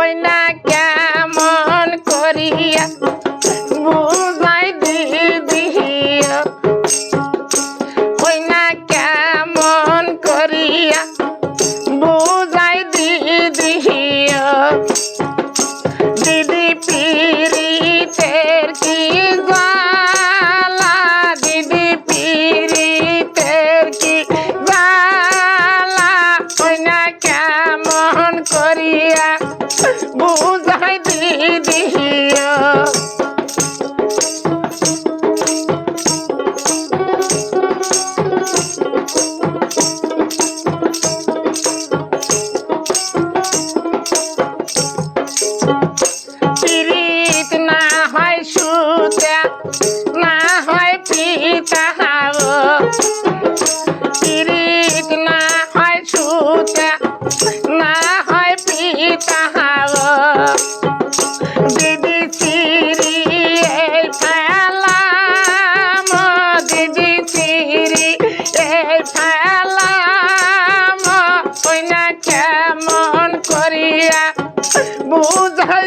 ওই না কেমন করিয়া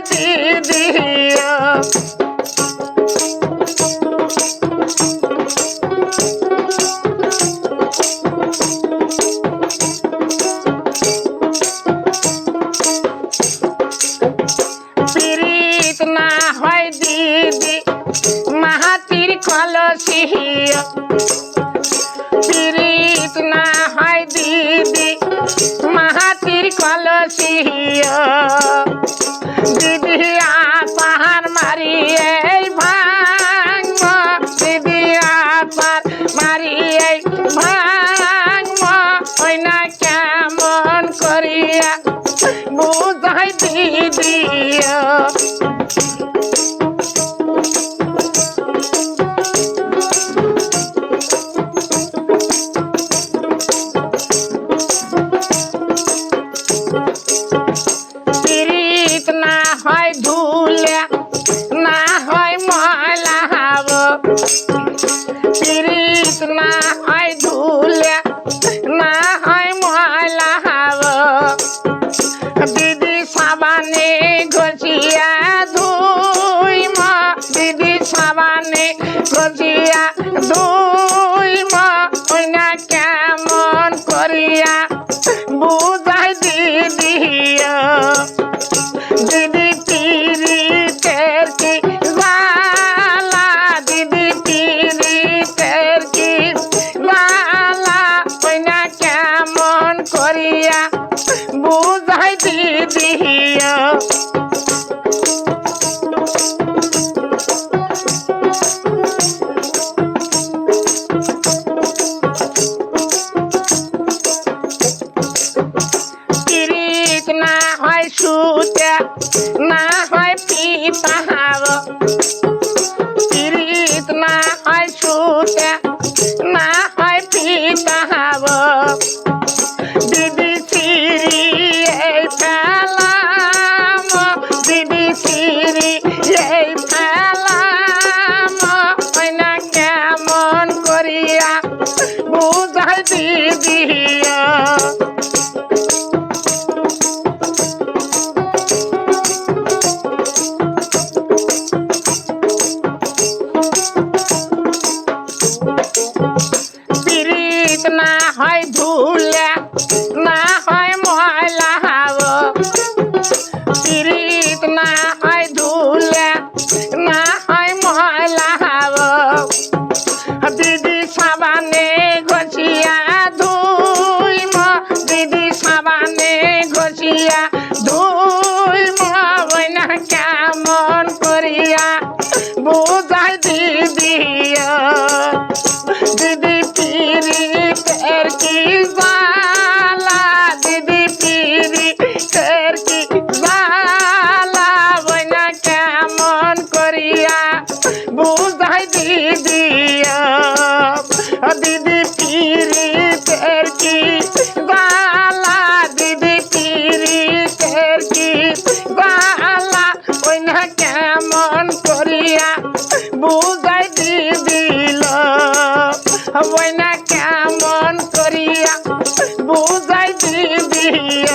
বুঝাই দিদিও পিরিত না হয় দিদি মাহাতির কলসিও পিরিত না হয় দিদি মাহাতির কলসিও পিরিত না হয় ধুলে না হয় ময়লা হাব। দিদি সাবানে ঘষিয়া ধুই মা, দিদি সাবানে ঘষিয়া ধুই মা ওই না কেমন করিয়া সুতে না হয় পিতা হাব পিরিত না হয় সুতে। না হয় পিতা হাব দিদি সিরি এই ফেলাম, দিদি সিরি এই ফেলাম না কেমন করিয়া বুঝাই দিদিও। বুঝাই দিদিও দিদি কেমন করিয়া বুঝাই দিল। বইনা কেমন করিয়া বুঝাই দিল